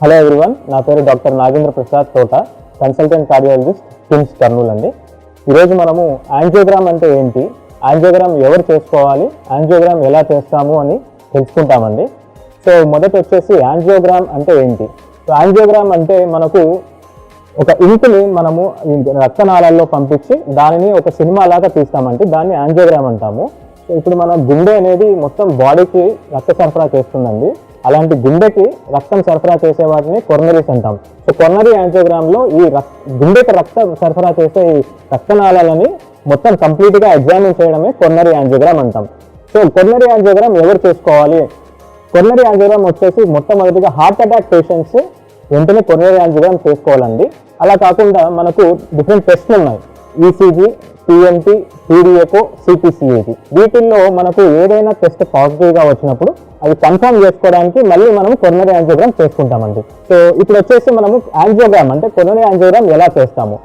Hello everyone నా పేరు doctor Nagendra Prasad తోట కన్సల్టెంట్ కార్డియాలజిస్ట్ కిమ్స్ కర్నూలు అండి. ఈరోజు మనము యాంజియోగ్రామ్ అంటే ఏంటి యాంజియోగ్రామ్ ఎవరు చేసుకోవాలి యాంజియోగ్రామ్ ఎలా చేస్తాము అని తెలుసుకుంటామండి. సో మొదట వచ్చేసి యాంజియోగ్రామ్ అంటే ఏంటి? సో యాంజియోగ్రామ్ అంటే మనకు ఒక ఇంకుని మనము రక్తనాళాల్లో పంపించి దానిని ఒక సినిమా లాగా తీస్తామంటే దాన్ని యాంజియోగ్రామ్ అంటాము. ఇప్పుడు మన గుండె అనేది మొత్తం బాడీకి రక్త సరఫరా చేస్తుందండి. అలాంటి గుండెకి రక్తం సరఫరా చేసే వాటిని కొర్నరీస్ అంటాం. సో కొర్నరీ యాంజియోగ్రామ్లో ఈ రక్ గుండెకి రక్త సరఫరా చేసే ఈ రక్తనాళాలని మొత్తం కంప్లీట్గా ఎగ్జామిన్ చేయడమే కొర్నరీ యాంజియోగ్రామ్ అంటాం. సో కొర్నరీ యాంజియోగ్రామ్ ఎవరు చేసుకోవాలి? కొర్నరీ యాంజియోగ్రామ్ వచ్చేసి మొట్టమొదటిగా హార్ట్ అటాక్ పేషెంట్స్ వెంటనే కొర్నరీ యాంజియోగ్రామ్ చేసుకోవాలండి. అలా కాకుండా మనకు డిఫరెంట్ టెస్ట్లు ఉన్నాయి. ఈసీజీ టీఎన్టీ టీడీఏకో సిపిసిఏకి వీటిల్లో మనకు ఏదైనా టెస్ట్ పాజిటివ్గా వచ్చినప్పుడు అది కన్ఫర్మ్ చేసుకోవడానికి మళ్ళీ మనం కొరనరీ యాంజియోగ్రామ్ చేసుకుంటామండి. సో ఇప్పుడు వచ్చేసి మనము యాంజియోగ్రామ్ అంటే కొరనరీ యాంజియోగ్రామ్ ఎలా చేస్తాము?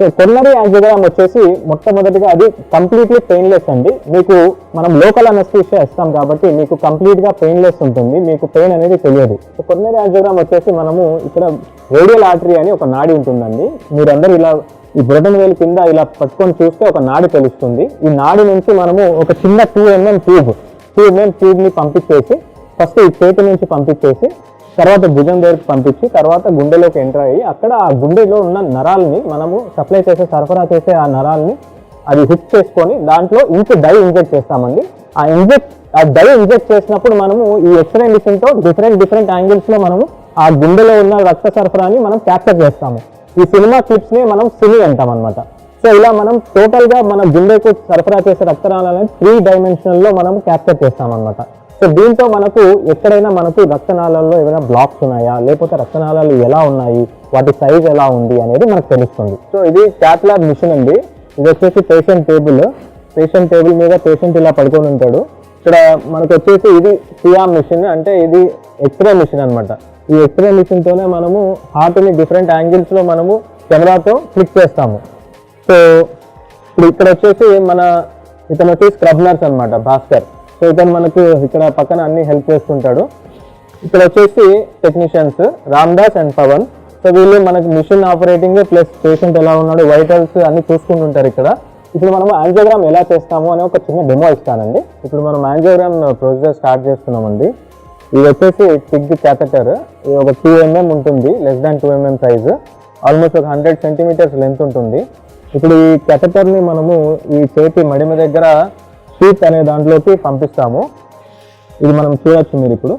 సో కొర్నరీ యాంజియోగ్రామ్ వచ్చేసి మొట్టమొదటిగా అది కంప్లీట్లీ పెయిన్లెస్ అండి. మీకు మనం లోకల్ అనస్థీషియా ఇస్తాం కాబట్టి మీకు కంప్లీట్గా పెయిన్లెస్ ఉంటుంది. మీకు పెయిన్ అనేది తెలియదు. సో కొర్నరీ యాంజియోగ్రామ్ వచ్చేసి మనము ఇక్కడ రేడియల్ ఆర్టరీ అని ఒక నాడి ఉంటుందండి. మీరందరూ ఇలా ఈ బ్రొటన్ వేలు కింద ఇలా పట్టుకొని చూస్తే ఒక నాడి తెలుస్తుంది. ఈ నాడి నుంచి మనము ఒక చిన్న two MM tube two MM ట్యూబ్ని పంపించేసి ఫస్ట్ ఈ చేతి నుంచి పంపించేసి తర్వాత భుజం దగ్గరికి పంపించి తర్వాత గుండెలోకి ఎంటర్ అయ్యి అక్కడ ఆ గుండెలో ఉన్న నరాలని మనము సప్లై చేసే సరఫరా చేసే ఆ నరాలని అది హుక్ చేసుకొని దాంట్లో ఇంక డై ఇంజెక్ట్ చేస్తామండి. ఆ ఇంజెక్ట్ ఆ డై ఇంజెక్ట్ చేసినప్పుడు మనము ఈ ఎక్స్రే మిషన్తో డిఫరెంట్ డిఫరెంట్ యాంగిల్స్లో మనము ఆ గుండెలో ఉన్న రక్త సరఫరాని మనం క్యాప్చర్ చేస్తాము. ఈ సినిమా క్లిప్స్ని మనం సిని అంటాం అనమాట సో ఇలా మనం టోటల్గా మన గుండెకు సరఫరా చేసే రక్తనాళాలను త్రీ డైమెన్షనల్లో మనం క్యాప్చర్ చేస్తాం అనమాట సో దీంతో మనకు ఎక్కడైనా మనకు రక్తనాళాల్లో ఏమైనా బ్లాక్స్ ఉన్నాయా? లేకపోతే రక్తనాళాలు ఎలా ఉన్నాయి? వాటి సైజ్ ఎలా ఉంది అనేది మనకు తెలుస్తుంది. సో ఇది క్యాట్లాగ్ మిషన్ అండి. ఇది వచ్చేసి పేషెంట్ టేబుల్ పేషెంట్ టేబుల్ మీద పేషెంట్ ఇలా పడుకొని ఉంటాడు. ఇక్కడ మనకు వచ్చేసి ఇది సిఆర్ మిషన్ అంటే ఇది ఎక్స్రే మిషన్ అన్నమాట. ఈ ఎక్స్రే మిషన్తోనే మనము హార్ట్ని డిఫరెంట్ యాంగిల్స్లో మనము కెమెరాతో క్లిక్ చేస్తాము. సో ఇప్పుడు ఇక్కడ వచ్చేసి మన ఇతను వచ్చి స్క్రబ్ నర్స్ అనమాట భాస్కర్. సో ఇతను మనకు ఇక్కడ పక్కన అన్ని హెల్ప్ చేస్తుంటాడు. ఇక్కడ వచ్చేసి technicians Ramdas and Pavan so వీళ్ళు మనకి మిషన్ ఆపరేటింగ్ ప్లస్ పేషెంట్ ఎలా ఉన్నాడు వైటల్స్ అన్ని చూసుకుంటుంటారు ఇక్కడ. ఇప్పుడు మనం యాంజియోగ్రామ్ ఎలా చేస్తాము అనే ఒక చిన్న డెమో ఇస్తానండి. ఇప్పుడు మనం యాంజియోగ్రామ్ ప్రొసీజర్ స్టార్ట్ చేస్తున్నామండి. ఇది వచ్చేసి టిగ్ క్యాథెటర్ ఇది ఒక టూ ఎంఎం ఉంటుంది less than two mm size almost ఒక హండ్రెడ్ సెంటీమీటర్స్ లెంత్ ఉంటుంది. ఇప్పుడు ఈ క్యాథెటర్ని మనము ఈ చేతి మడిమ దగ్గర షీట్ అనే దాంట్లోకి పంపిస్తాము. ఇది మనం చూడొచ్చు మీరు ఇప్పుడు.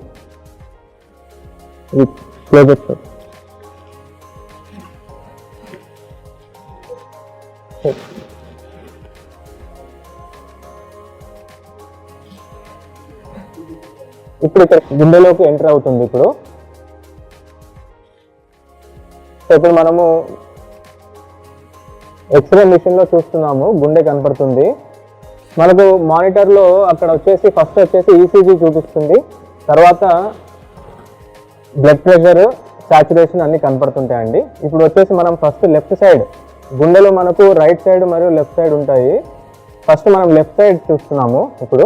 ఇది క్లోజ్ ఇప్పుడు ఇక్కడ గుండెలోకి ఎంటర్ అవుతుంది ఇప్పుడు. సో ఇప్పుడు మనము ఎక్స్రే మిషన్లో చూస్తున్నాము. గుండె కనపడుతుంది. మనకు మానిటర్లో అక్కడ వచ్చేసి ఫస్ట్ వచ్చేసి ఈసీజీ చూపిస్తుంది. తర్వాత బ్లడ్ ప్రెషర్ సాచురేషన్ అన్నీ కనపడుతుంటాయండి. ఇప్పుడు వచ్చేసి మనం ఫస్ట్ లెఫ్ట్ సైడ్ గుండెలో మనకు రైట్ సైడ్ మరియు లెఫ్ట్ సైడ్ ఉంటాయి. ఫస్ట్ మనం లెఫ్ట్ సైడ్ చూస్తున్నాము ఇప్పుడు.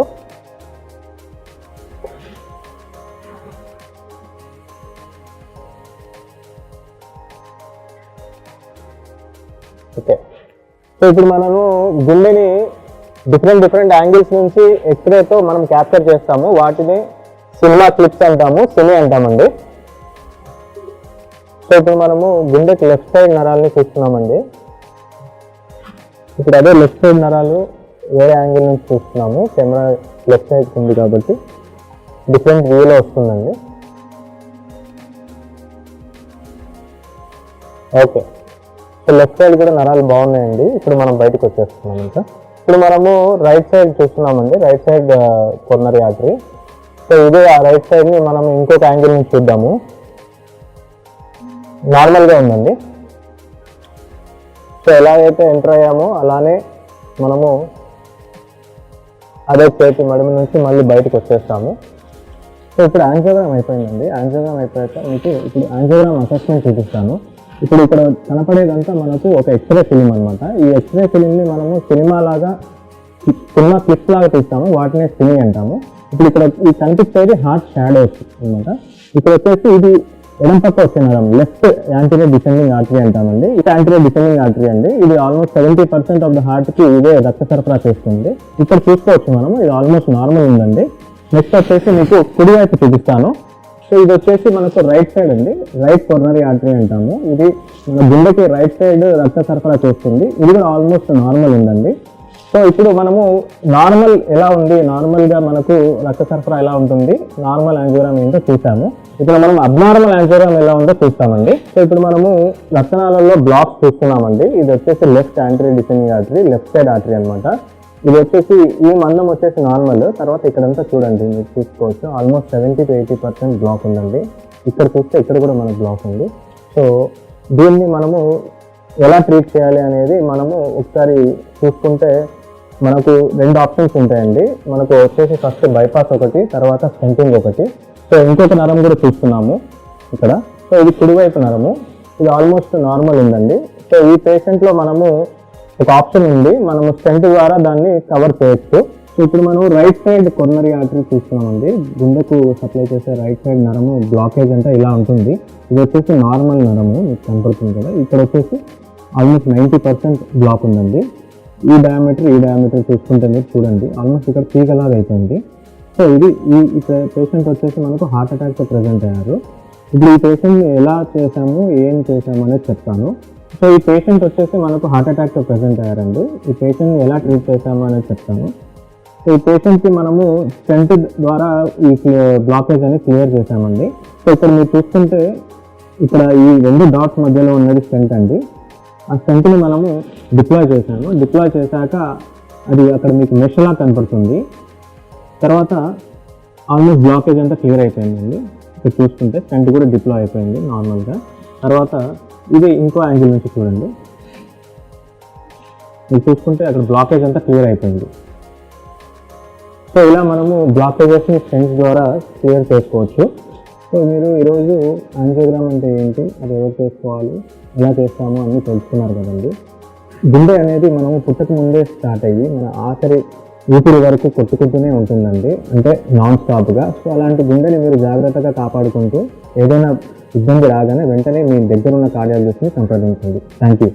ఓకే సో ఇప్పుడు మనము గుండెని డిఫరెంట్ డిఫరెంట్ యాంగిల్స్ నుంచి ఎక్స్రేతో మనం క్యాప్చర్ చేస్తాము. వాటిని సినిమా క్లిప్స్ అంటాము సినీ అంటామండి. సో ఇప్పుడు మనము గుండెకి లెఫ్ట్ సైడ్ నరాలని చూస్తున్నామండి. ఇప్పుడు అదే లెఫ్ట్ సైడ్ నరాలు వేరే యాంగిల్ నుంచి చూస్తున్నాము. కెమెరా లెఫ్ట్ సైడ్ ఉంది కాబట్టి డిఫరెంట్ వ్యూలో వస్తుందండి. ఓకే. సో లెఫ్ట్ సైడ్ కూడా నరాలు బాగున్నాయండి. ఇప్పుడు మనం బయటకు వచ్చేస్తున్నాం ఇంకా. ఇప్పుడు మనము రైట్ సైడ్ చూస్తున్నామండి. Right side coronary artery. So ఇదే ఆ రైట్ సైడ్ని మనం ఇంకొక యాంగిల్ నుంచి చూద్దాము. నార్మల్గా ఉందండి. సో ఎలాగైతే ఎంటర్ అయ్యామో అలానే మనము అదే చేతి మడిమి నుంచి మళ్ళీ బయటకు వచ్చేస్తాము. సో ఇప్పుడు యాంజోగ్రామ్ అయిపోయిందండి. యాంజోగ్రామ్ అయిపోయాక మీకు ఇప్పుడు యాంజోగ్రామ్ అసెస్మెంట్ చూపిస్తాను. ఇప్పుడు ఇక్కడ కనపడేదంతా మనకు ఒక ఎక్స్రే ఫిలిం అనమాట ఈ ఎక్స్రే ఫిలింని మనము సినిమా లాగా సినిమా క్లిప్స్ లాగా తీస్తాము వాటినే సిని అంటాము. ఇప్పుడు ఇక్కడ ఈ కనిపించేది హార్ట్ షాడోస్ అనమాట ఇప్పుడు వచ్చేసి ఇది ఎడం పక్క వస్తుంది లెఫ్ట్ యాంటీరియర్ డిసెండింగ్ ఆర్టరీ అంటామండి. ఇది యాంటీరియర్ డిసెండింగ్ ఆర్టరీ అండి. ఇది almost seventy percent of the హార్ట్కి ఇదే రక్త సరఫరా చేస్తుంది. ఇక్కడ చూసుకోవచ్చు మనం ఇది ఆల్మోస్ట్ నార్మల్ ఉందండి. నెక్స్ట్ వచ్చేసి మీకు కుడివైపు చూపిస్తాను. సో ఇది వచ్చేసి మనకు రైట్ సైడ్ అండి. రైట్ కొర్నరీ ఆర్టరీ అంటాము. ఇది మన గుండెకి రైట్ సైడ్ రక్త సరఫరా చేస్తుంది. ఇది కూడా ఆల్మోస్ట్ నార్మల్ ఉందండి. సో ఇప్పుడు మనము నార్మల్ ఎలా ఉంది? నార్మల్గా మనకు రక్త సరఫరా ఎలా ఉంటుంది? నార్మల్ యాంజియోగ్రామ్ ఏంటో చూసాము ఇప్పుడు మనం అబ్నార్మల్ యాంజియోగ్రామ్ ఎలా ఉందో చూస్తామండి. సో ఇప్పుడు మనము లక్షణాలలో బ్లాక్స్ చూస్తున్నామండి. ఇది వచ్చేసి left anterior descending artery left side artery అనమాట ఇది వచ్చేసి ఈ మందం వచ్చేసి నార్మల్ తర్వాత ఇక్కడంతా చూడండి మీరు చూసుకోవచ్చు. Almost seventy to eighty percent block ఉందండి. ఇక్కడ చూస్తే ఇక్కడ కూడా మనకు బ్లాక్ ఉంది. సో దీన్ని మనము ఎలా ట్రీట్ చేయాలి అనేది మనము ఒకసారి చూసుకుంటే మనకు రెండు ఆప్షన్స్ ఉంటాయండి. మనకు వచ్చేసి ఫస్ట్ బైపాస్ ఒకటి తర్వాత స్టెంటింగ్ ఒకటి. సో ఇంకొక నరం కూడా చూస్తున్నాము ఇక్కడ. సో ఇది కుడివైపు నరము. ఇది ఆల్మోస్ట్ నార్మల్ ఉందండి. సో ఈ పేషెంట్లో మనము ఒక ఆప్షన్ ఉంది. మనము స్టెంట్ ద్వారా దాన్ని కవర్ చేయొచ్చు. ఇప్పుడు మనం రైట్ సైడ్ కొర్నరీ ఆర్టరీ చూస్తున్నామండి. గుండెకు సప్లై చేసే రైట్ సైడ్ నరము బ్లాకేజ్ అంటే ఇలా ఉంటుంది. ఇది వచ్చేసి నార్మల్ నరము మీకు కనపడుతుంది కదా. ఇక్కడ వచ్చేసి ఆల్మోస్ట్ నైంటీ పర్సెంట్ బ్లాక్ ఉందండి. ఈ డయామీటర్ ఈ డయామీటర్ చూసుకుంటే మీరు చూడండి. ఆల్మోస్ట్ ఇక్కడ తీగలాగా అయిపోయింది. సో ఇది ఈ పేషెంట్ వచ్చేసి మనకు హార్ట్ అటాక్తో ప్రజెంట్ అయ్యారు. ఇప్పుడు ఈ పేషెంట్ని ఎలా చేసాము ఏం చేశాము అనేది చెప్తాను. సో ఈ పేషెంట్ వచ్చేసి మనకు హార్ట్ అటాక్తో ప్రజెంట్ అయ్యారండి. ఈ పేషెంట్ని ఎలా ట్రీట్ చేశాము అనేది చెప్తాను. సో ఈ పేషెంట్కి మనము స్టెంట్ ద్వారా ఈ బ్లాకేజ్ అనేది క్లియర్ చేశామండి. సో ఇక్కడ మీరు చూస్తుంటే ఇక్కడ ఈ రెండు డాట్స్ మధ్యలో ఉన్నది స్టెంట్ అండి. ఆ స్టెంట్ని మనము డిప్లాయ్ చేశాము. డిప్లాయ్ చేశాక అది అక్కడ మీకు మెషలా కనపడుతుంది. తర్వాత ఆల్మోస్ట్ బ్లాకేజ్ అంతా క్లియర్ అయిపోయిందండి. ఇక్కడ చూసుకుంటే స్టెంట్ కూడా డిప్లాయ్ అయిపోయింది నార్మల్గా తర్వాత ఇది ఇంకో యాంగిల్ నుంచి చూడండి. మీరు చూసుకుంటే అక్కడ బ్లాకేజ్ అంతా క్లియర్ అయిపోయింది. సో ఇలా మనము బ్లాకేజెస్ని స్టెన్స్ ద్వారా క్లియర్ చేసుకోవచ్చు. సో మీరు ఈరోజు యాంజియోగ్రామ్ అంటే ఏంటి? అది ఎవరు చేసుకోవాలి? ఎలా చేస్తాము? అన్నీ తెలుసుకున్నారు కదండి. గుండె అనేది మనము పుట్టక ముందే స్టార్ట్ అయ్యి మన ఆఖరి ఊపిరి వరకు కొట్టుకుంటూనే ఉంటుందండి. అంటే నాన్ స్టాప్గా సో అలాంటి గుండెని మీరు జాగ్రత్తగా కాపాడుకుంటూ ఏదైనా ఇబ్బంది రాగానే వెంటనే మీ దగ్గర ఉన్న కార్డియాలజిస్ట్ని సంప్రదించండి. Thank you